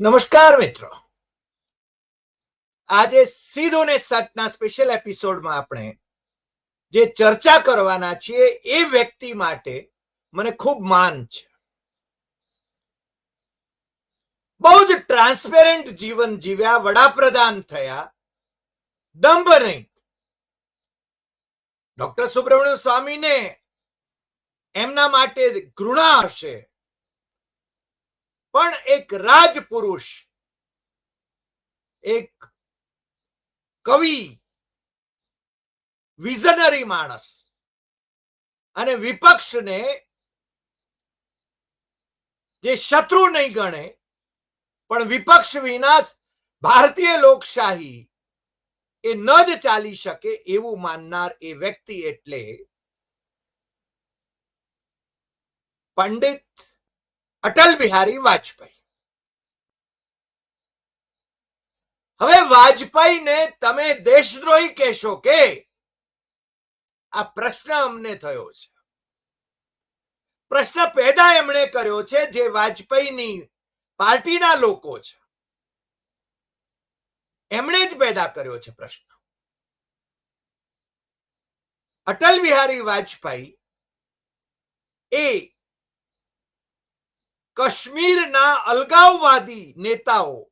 નમસ્કાર મિત્રો. આજે સીધો ને સટના સ્પેશિયલ એપિસોડમાં આપણે જે ચર્ચા કરવાના છીએ એ વ્યક્તિ માટે મને ખૂબ માન છે. બહુ જ ટ્રાન્સપેરેન્ટ જીવન જીવ્યા, વડાપ્રધાન થયા, દંભ નહીં. ડોક્ટર સુબ્રમણ્યમ સ્વામીને એમના માટે ઘૃણા હશે. પણ એક રાજપુરુષ, એક કવિ, વિઝનરી માણસ અને વિપક્ષને જે શત્રુ નહીં ગણે, પણ વિપક્ષ વિના ભારતીય લોકશાહી એ ન જ ચાલી શકે એવું માનનાર એ વ્યક્તિ એટલે પંડિત અટલ બિહારી વાજપેયી. હવે વાજપેયીને તમે દેશદ્રોહી કહેશો કે? આ પ્રશ્ન અમને થયો છે. પ્રશ્ન પેદા એમણે કર્યો છે જે વાજપેયીની પાર્ટીના લોકો છે. એમણે જ પેદા કર્યો છે પ્રશ્ન. અટલ બિહારી વાજપેયી એ કાશ્મીરના અલગાવવાદી નેતાઓ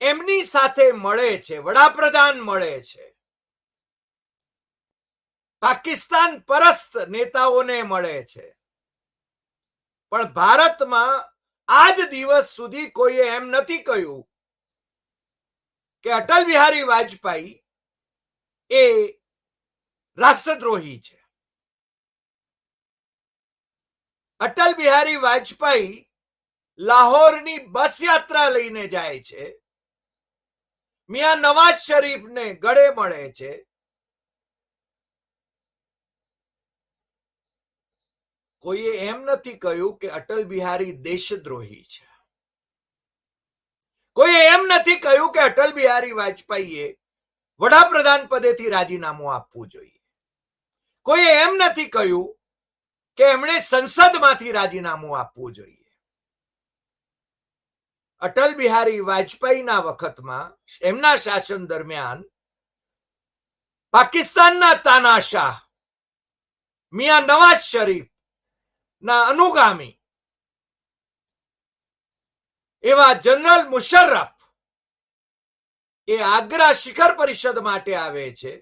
એમની સાથે મળે છે, વડાપ્રધાન મળે છે. પાકિસ્તાન પરસ્ત નેતાઓને મળે છે. પણ ભારતમાં આજ દિવસ સુધી કોઈએ એમ નથી કહ્યું કે અટલ બિહારી વાજપેયી એ રાષ્ટ્રદ્રોહી છે. અટલ બિહારી વાજપેયી લાહોરની બસ યાત્રા લઈને જાય છે. મિયા નવાઝ શરીફને ગળે મળે છે. કોઈએ એમ નથી કહ્યું કે અટલ બિહારી દેશદ્રોહી છે. કોઈએ એમ નથી કહ્યું કે અટલ બિહારી વાજપેયીએ વડાપ્રધાન પદેથી રાજીનામું આપવું જોઈએ. કોઈએ એમ નથી કહ્યું કે એમણે સંસદમાંથી રાજીનામું આપવું જોઈએ. અટલ બિહારી વાજપેયીના વખતમાં એમના શાસન દરમિયાન પાકિસ્તાનના તાનાશાહ મિયા નવાઝ શરીફ ના અનુગામી એવા જનરલ મુશર્રફ એ આગ્રા શિખર પરિષદ માટે આવે છે.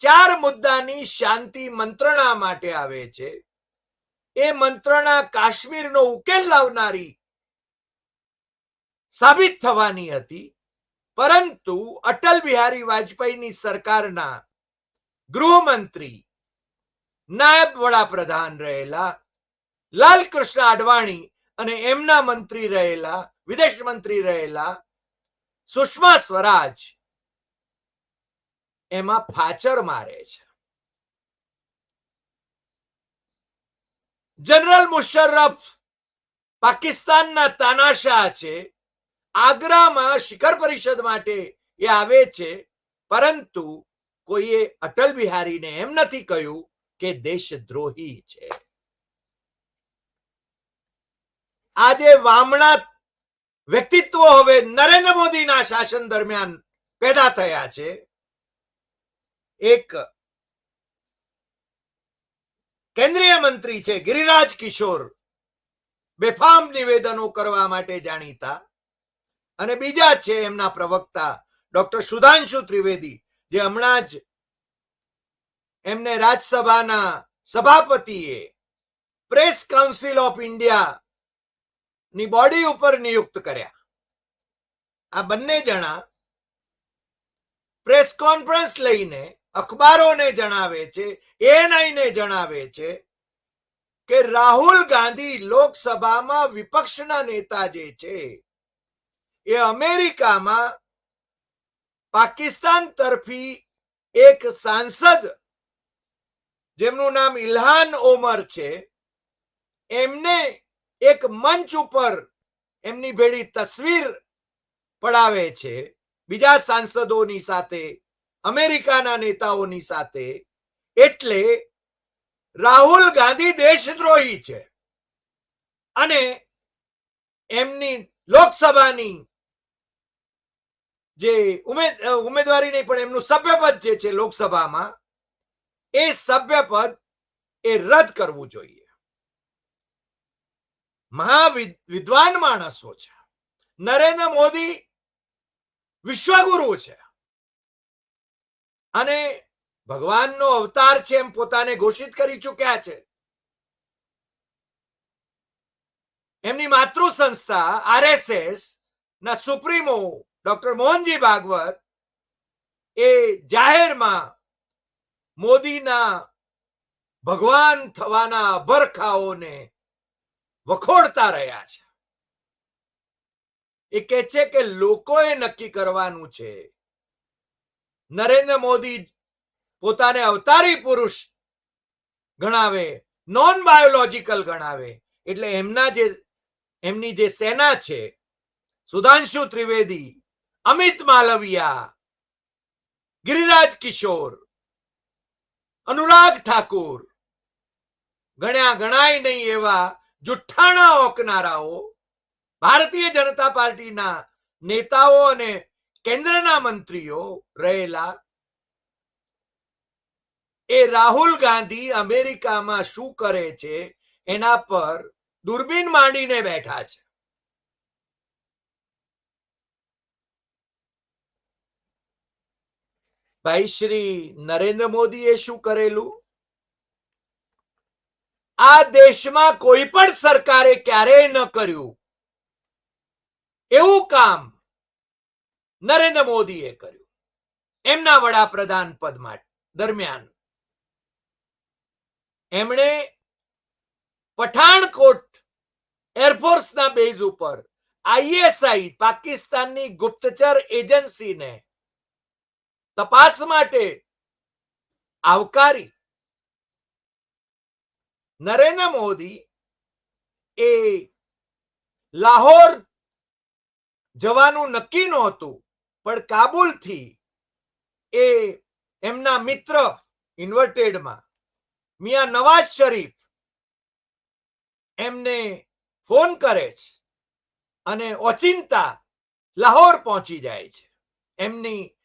ચાર મુદ્દાની શાંતિ મંત્રણા માટે આવે છે. એ મંત્રણા કાશ્મીરનો ઉકેલ લાવનારી સાબિત થવાની હતી. પરંતુ અટલ બિહારી વાજપેયીની સરકારના ગૃહમંત્રી નાયબ વડાપ્રધાન રહેલા લાલકૃષ્ણ અડવાણી અને એમના મંત્રી રહેલા, વિદેશ મંત્રી રહેલા સુષ્મા સ્વરાજ એમાં ફાચર મારે છે. જનરલ મુશર્રફ પાકિસ્તાનના તાનાશાહ છે. આગ્રામાં શિખર પરિષદ માટે એ આવે છે. પરંતુ કોઈએ અટલ બિહારીને એમ નથી કહ્યું કે દેશદ્રોહી છે. આજે વામણા વ્યક્તિત્વ હવે નરેન્દ્ર મોદીના શાસન દરમિયાન પેદા થયા છે. એક કેન્દ્રીય મંત્રી છે ગિરિરાજ કિશોર. બેફામ નિવેદનો કરવા માટે જાણીતા. અને બીજા છે એમના પ્રવક્તા ડોક્ટર સુધાંશુ ત્રિવેદી, જે હમણાં જ એમને રાજ્યસભાના સભાપતિએ પ્રેસ કાઉન્સિલ ઓફ ઇન્ડિયા ની બોડી ઉપર નિયુક્ત કર્યા. આ બંને જણા પ્રેસ કોન્ફરન્સ લઈને અખબારોને જણાવે છે એનઆઈને જણાવે છે કે રાહુલ ગાંધી લોકસભામાં વિપક્ષના નેતા જે છે, એ અમેરિકામાં પાકિસ્તાન તરફી એક સાંસદ જેમનું નામ ઇલ્હાન ઓમર છે, એમને એક મંચ ઉપર એમની ભેળી તસવીર પડાવે છે, બીજા સાંસદોની સાથે અમેરિકાના નેતાઓની સાથે, એટલે રાહુલ ગાંધી દેશદ્રોહી છે. અને એમની લોકસભાની જે ઉમેદ ઉમેદવારી નહીં, પણ એમનું સભ્યપદ જે છે લોકસભામાં, એ સભ્યપદ એ રદ કરવું જોઈએ. મહા વિદ- વિદ્વાન માણસો છે. નરેન્દ્ર મોદી વિશ્વગુરુ છે. અને ભગવાનનો અવતાર છે એમ પોતાને ઘોષિત કરી ચૂક્યા છે. એમની માતૃ સંસ્થા આરએસએસ ના સુપ્રીમો ડોક્ટર મોહનજી ભાગવત એ જાહેરમાં મોદીના ભગવાન થવાના અભરખાઓને વખોડતા રહ્યા છે. એ કે છે કે લોકોએ નક્કી કરવાનું છે નરેન્દ્ર મોદી પોતાને અવતારી પુરુષ ગણાવે નોન બાયોલોજીકલ ગણાવે. એટલે એમના જે, એમની જે સેના છે, સુધાંશુ ત્રિવેદી, અમિત માલવિયા, ગિરિરાજ કિશોર, અનુરાગ ઠાકુર, ગણ્યા ગણાય નહીં એવા જુઠ્ઠાણા ઓકનારાઓ, ભારતીય જનતા પાર્ટીના નેતાઓ અને કેન્દ્રના મંત્રીઓ રહેલા એ રાહુલ ગાંધી અમેરિકામાં શું કરે છે એના પર દૂરબીન માંડીને બેઠા છે. ભાઈ, શ્રી નરેન્દ્ર મોદીએ શું કરેલું? આ દેશમાં કોઈ પણ સરકારે ક્યારેય ન કર્યું. એવું કામ નરેન્દ્ર મોદીએ કર્યું. એમના વડાપ્રધાન પદ માટે દરમિયાન એમણે પઠાણકોટ એરફોર્સના બેઝ ઉપર આઈએસઆઈ, પાકિસ્તાનની ગુપ્તચર એજન્સીને તપાસ માટે આવકારી નરેન્દ્ર મોદી એ લાહોર જવાનું નક્કી નહોતું. પણ કાબુલથી એ એમના મિત્ર ઇન્વર્ટેડમાં મિયા નવાઝ શરીફ એમને ફોન કરે છે અને ઓચિંતા લાહોર પહોંચી જાય છે એમની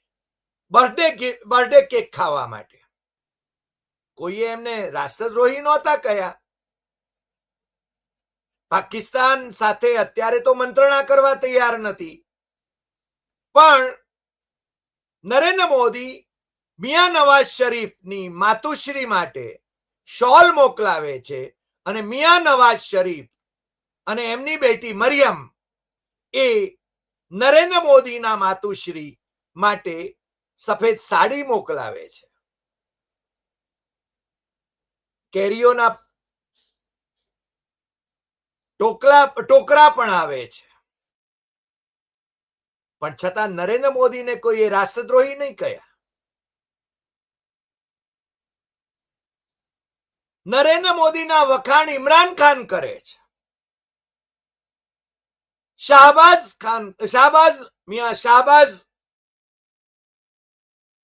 બર્થડે બર્થડે કેક ખાવા માટે. કોઈએ એમને રાષ્ટ્રદ્રોહી નહોતા કહ્યા. પાકિસ્તાન સાથે અત્યારે તો મંત્રણા કરવા તૈયાર નથી. પણ નરેન્દ્ર મોદી મિયા નવાઝ શરીફની માતુશ્રી માટે શોલ મોકલાવે છે અને મિયા નવાઝ શરીફ અને એમની બેટી મરિયમ એ નરેન્દ્ર મોદીના માતુશ્રી માટે સફેદ સાડી મોકલાવે છે. કેરીઓના ટોકલા, ટોકરા પણ આવે છે. પણ છતાં નરેન્દ્ર મોદીને કોઈ રાષ્ટ્રદ્રોહી નહીં કહ્યા. નરેન્દ્ર મોદીના વખાણ ઇમરાન ખાન કરે છે. શાહબાઝ ખાન, શાહબાઝ, મિયા શાહબાઝ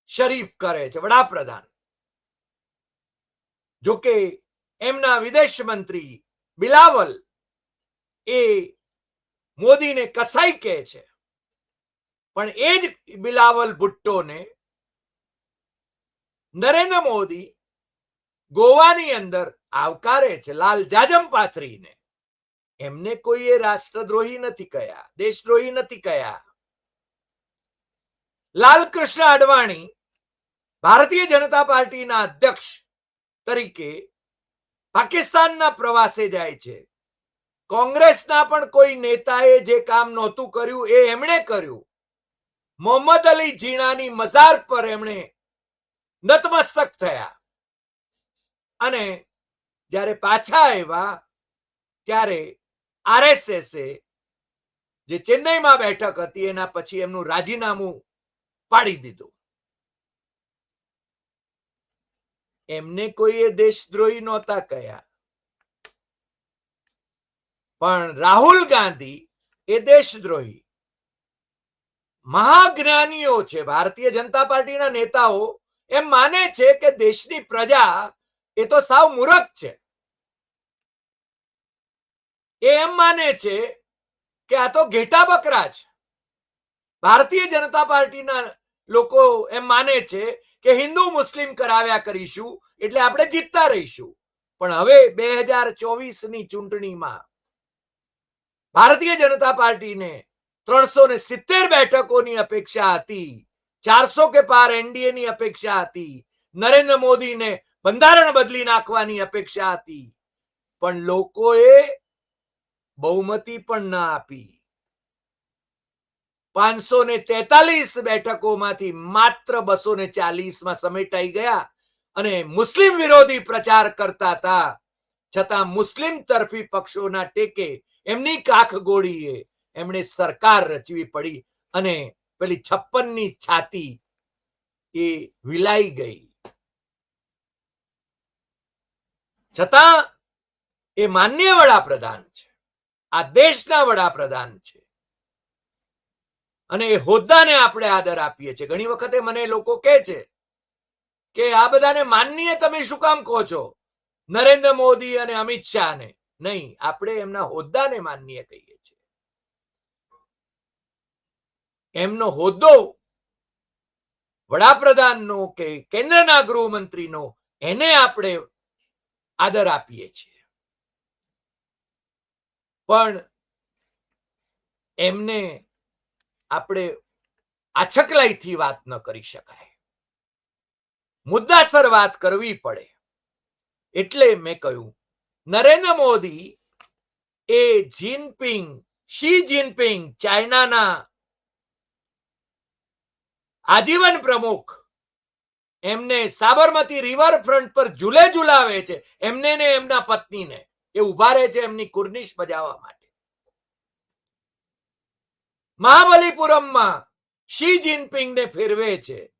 શરીફ કરે છે, વડાપ્રધાન. જોકે એમના વિદેશ મંત્રી બિલાવલ એ મોદીને કસાઈ કહે છે. પણ એ જ બિલાવલ ભુટ્ટોને નરેન્દ્ર મોદી ગોવાની અંદર આવકારે છે લાલ જાજમ પાથરીને. એમને કોઈએ રાષ્ટ્રદ્રોહી નથી કયા, દેશદ્રોહી નથી કયા. લાલકૃષ્ણ અડવાણી ભારતીય જનતા પાર્ટીના અધ્યક્ષ તરીકે પાકિસ્તાનના પ્રવાસે જાય છે. કોંગ્રેસના પણ કોઈ નેતાએ જે કામ નહોતું કર્યું એ એમણે કર્યું. મોહમ્મદ અલી જીણાની મઝાર પર એમણે નતમસ્તક થયા. અને જ્યારે પાછા આવ્યા, ત્યારે આરએસએસે જે ચેન્નઈમાં બેઠક હતી, એના પછી એમનું રાજીનામું પાડી દીધું. એમને કોઈએ દેશદ્રોહી નહોતા કહ્યા. પણ રાહુલ ગાંધી એ દેશદ્રોહી. મહાજ્ઞાનીઓ છે. ભારતીય જનતા પાર્ટીના નેતાઓ એમ માને છે કે દેશની પ્રજા એ તો સાવ મૂરખ છે. એ એમ માને છે કે આ તો ઘેટા બકરા છે. ભારતીય જનતા પાર્ટીના લોકો એમ માને છે કે હિન્દુ મુસ્લિમ કરાવ્યા કરીશું એટલે આપણે જીતતા રહીશું. પણ હવે બે હજાર ચોવીસની ચૂંટણીમાં ભારતીય જનતા પાર્ટીને ત્રણસો ને સિત્તેર બેઠકોની અપેક્ષા હતી. ચારસો કે પાર એનડીએ ની અપેક્ષા હતી. નરેન્દ્ર મોદીને બંધારણ બદલી નાખવાની અપેક્ષા હતી. પણ લોકોએ બહુમતી પણ ના આપી. પાંચસો ને તેતાલીસ બેઠકોમાંથી માત્ર બસો ને ચાલીસમાં સમેટાઈ ગયા અને મુસ્લિમ વિરોધી પ્રચાર કરતા હતા. છતાં મુસ્લિમ તરફી પક્ષોના ટેકે એમની કાખ ગોળીએ એમણે સરકાર રચવી પડી અને પેલી છપ્પનની છાતી એ વિલાઈ ગઈ. છતાં એ માન્ય વડાપ્રધાન છે. આ દેશના વડાપ્રધાન છે. અને એ હોદ્દાને આપણે આદર આપીએ છીએ. ઘણી વખતે મને લોકો કહે છે કે આ બધાને માનનીય તમે શું કામ કહો છો? નરેન્દ્ર મોદી અને અમિત શાહને. નહીં, આપણે એમના હોદ્દાને માનનીય કહીએ છીએ એમનો હોદ્દો વડાપ્રધાનનો કે કેન્દ્રના ગૃહમંત્રીનો, એને આપણે આદર આપીએ છીએ. પણ એમને આપણે આછકલાઈથી વાત ન કરી શકાય. મુદ્દાસર વાત કરવી પડે. એટલે મેં કહ્યું, નરેન્દ્ર મોદી એ જિનપિંગ, શી જિનપિંગ ચાઇનાના આજીવન પ્રમુખ એમને સાબરમતી રિવરફ્રન્ટ પર ઝૂલે ઝુલાવે છે. એમને ને એમના પત્નીને. એ ઊભા રહે છે એમની કુર્નિશ બજાવવા માટે. મહાબલીપુરમમાં શી જિનપિંગને ફેરવે છે?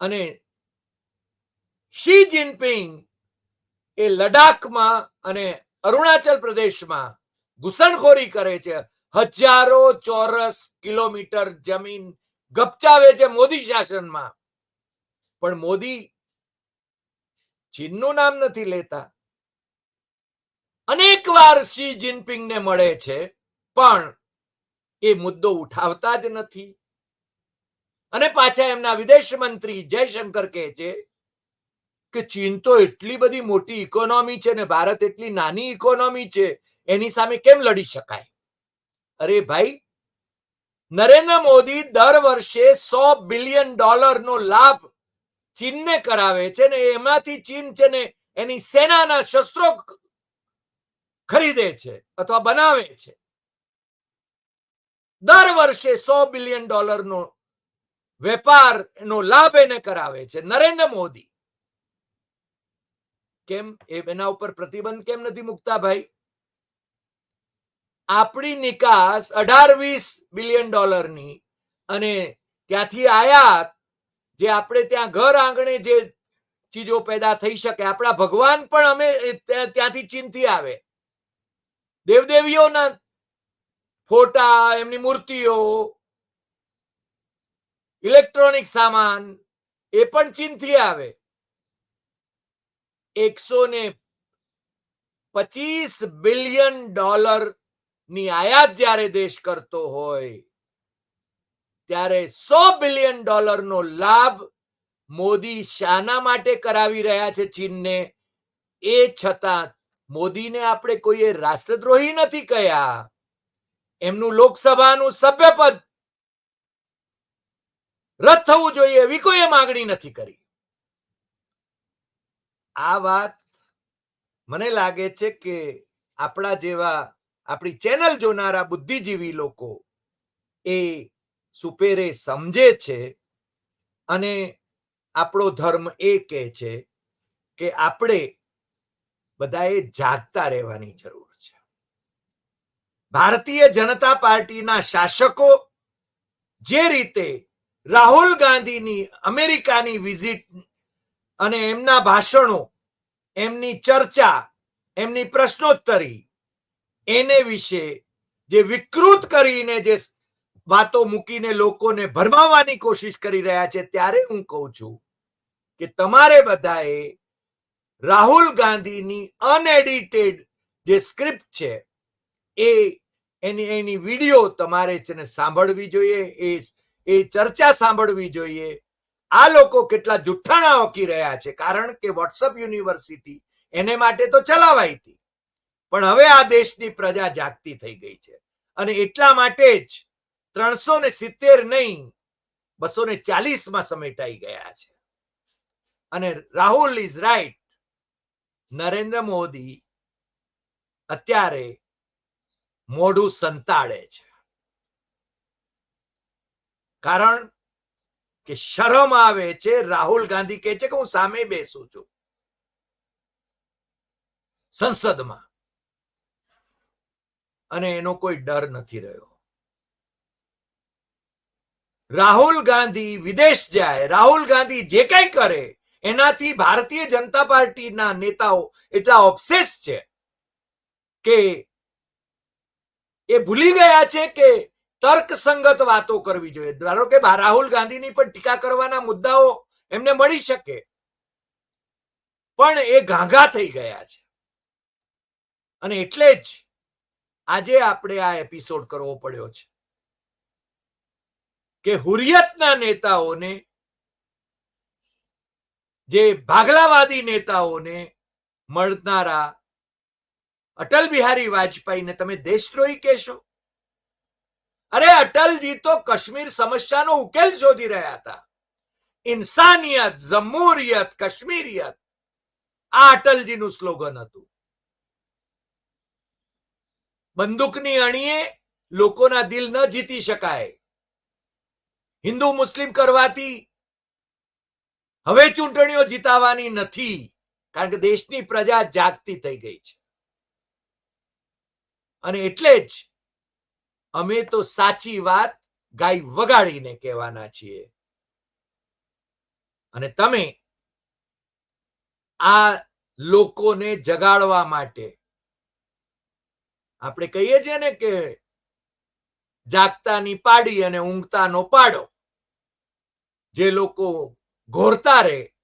અને શી જિનપિંગ એ લડાખમાં અને અરુણાચલ પ્રદેશમાં ઘૂસણખોરી કરે છે. હજારો ચોરસ કિલોમીટર જમીન ગપચાવે છે મોદી શાસનમાં. પણ મોદી ચીનનું નામ નથી લેતા. અનેક વાર શી જિનપિંગને મળે છે, પણ એ મુદ્દો ઉઠાવતા જ નથી. અને પાછા એમના વિદેશ મંત્રી જયશંકર કહે છે કે ચીન તો એટલી બધી મોટી ઇકોનોમી છે ને ભારત એટલી નાની ઇકોનોમી છે, એની સામે કેમ લડી શકાય? અરે ભાઈ, નરેન્દ્ર મોદી દર વર્ષે સો બિલિયન ડોલરનો લાભ ચીનને કરાવે છે ને એમાંથી ચીન છે ને એની સેનાના શસ્ત્રો ખરીદે છે અથવા બનાવે છે. દર વર્ષે સો બિલિયન ડોલરનો વેપારનો લાભ એને કરાવે છે. નરેન્દ્ર મોદી. કેમ? એના ઉપર પ્રતિબંધ કેમ નથી મૂકતા ભાઈ? આપણી નિકાસ અઢાર વીસ બિલિયન ડોલરની અને ત્યાંથી આયાત જે આપણે ત્યાં ઘર આંગણે જે ચીજો પેદા થઈ શકે, આપણા ભગવાન પણ અમે ત્યાંથી ચીનથી આવે. દેવદેવીઓના ફોટા, એમની મૂર્તિઓ, ઇલેક્ટ્રોનિક સામાન, એ પણ ચીનથી આવે. એકસો ને પચીસ બિલિયન ડોલર ની આયાત જ્યારે દેશ કરતો હોય, ત્યારે સો બિલિયન ડોલરનો લાભ મોદી શાના માટે કરાવી રહ્યા છે ચીનને. એ છતાં મોદીને આપણે કોઈએ રાષ્ટ્રદ્રોહી નથી કહ્યા એમનું લોકસભાનું સભ્યપદ રદ થવું જોઈએ એવી કોઈએ માંગણી નથી કરી. આ વાત મને લાગે છે કે આપણા જેવા આપણી ચેનલ જોનારા બુદ્ધિજીવી લોકો એ સુપેરે સમજે છે અને આપણો ધર્મ એ કહે છે કે આપણે બધાએ જાગતા રહેવાની જરૂર છે. ભારતીય જનતા પાર્ટીના શાસકો જે રીતે રાહુલ ગાંધીની અમેરિકાની વિઝિટ અને એમના ભાષણો, એમની ચર્ચા, એમની પ્રશ્નોત્તરી એને વિશે જે વિકૃત કરીને જે વાતો મૂકીને લોકોને ભરમાવવાની કોશિશ કરી રહ્યા છે, ત્યારે હું કહું છું કે તમારે બધાએ રાહુલ ગાંધીની અનએડિટેડ જે સ્ક્રિપ્ટ છે, એ એની એની વીડિયો તમારે છે સાંભળવી જોઈએ, એ એ ચર્ચા સાંભળવી જોઈએ. આ લોકો કેટલા જુઠ્ઠાણા ઓકી રહ્યા છે, કારણ કે વોટ્સઅપ યુનિવર્સિટી એને માટે તો ચલાવાઈ હતી. પણ હવે આ દેશની પ્રજા જાગતી થઈ ગઈ છે. અને એટલા માટે જ ત્રણસો ને સિત્તેર નહીં બસો ને ચાલીસમાં સમેટાઈ ગયા છે. અને રાહુલ ઇઝ રાઈટ નરેન્દ્ર મોદી અત્યારે મોઢું સંતાડે છે. કારણ કે શરમ આવે છે, રાહુલ ગાંધી કહે છે કે હું સામે બેસું છું. સંસદમાં. અને એનો કોઈ ડર નથી રહ્યો. રાહુલ ગાંધી વિદેશ જાય, રાહુલ ગાંધી જે કઈ કરે, એનાથી ભારતીય જનતા પાર્ટીના નેતાઓ એટલા ઓબ્સેસ છે કે એ ભૂલી ગયા છે કે તર્કસંગત વાતો કરવી જોઈએ. ધારો કે રાહુલ ગાંધીની પણ ટીકા કરવાના મુદ્દાઓ એમને મળી શકે. પણ એ ગાંગા થઈ ગયા છે. અને એટલે જ આજે આપણે આ એપિસોડ કરવો પડ્યો છે કે હુરિયતના નેતાઓને, જે ભાગલાવાદી નેતાઓને મળનારા અટલ બિહારી વાજપેયીને તમે દેશદ્રોહી કહેશો? અરે અટલજી તો કાશ્મીર સમસ્યાનો ઉકેલ શોધી રહ્યા હતા. ઇન્સાનિયત, જમહુરિયત, કાશ્મીરિયત. આ અટલજીનું સ્લોગન હતું. બંદૂકની અણીએ લોકોના દિલ ન જીતી શકાય. હિન્દુ મુસ્લિમ કરવાથી હવે ચૂંટણીઓ જીતાવાની નથી, કારણ કે દેશની પ્રજા જાગતી થઈ ગઈ છે. અને એટલે જ અમે તો સાચી વાત ગાય વગાડીને કહેવાના છીએ. અને તમે આ લોકોને જગાડવા માટે આપણે કહીએ છીએ ને કે જાગતાની પાડી અને ઊંઘતાનો પાડો. જે લોકો ઘોરતા રહે,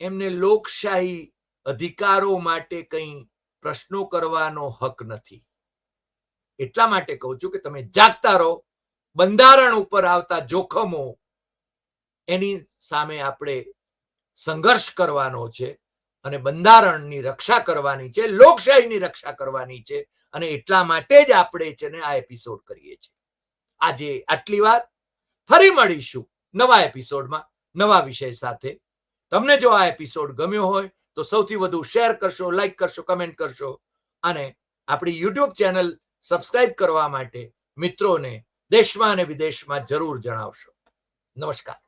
એમને લોકશાહી અધિકારો માટે કંઈ પ્રશ્નો કરવાનો હક નથી. એટલા માટે કહું છું કે તમે જાગતા રહો, બંધારણ ઉપર આવતા જોખમો એની સામે આપણે સંઘર્ષ કરવાનો છે. અને બંધારણની રક્ષા કરવાની છે, લોકશાહીની રક્ષા કરવાની છે અને એટલા માટે જ આપણે છે ને આ એપિસોડ કરીએ છીએ. આજે આટલી વાત. ફરી મળીશું નવા એપિસોડમાં નવા વિષય સાથે. તમને જો આ એપિસોડ ગમ્યો હોય તો સૌથી વધુ શેર કરશો લાઈક કરશો કમેન્ટ કરશો અને આપણી યુટ્યુબ ચેનલ સબસ્ક્રાઇબ કરવા માટે મિત્રોને દેશમાં અને વિદેશમાં જરૂર જણાવશો. નમસ્કાર.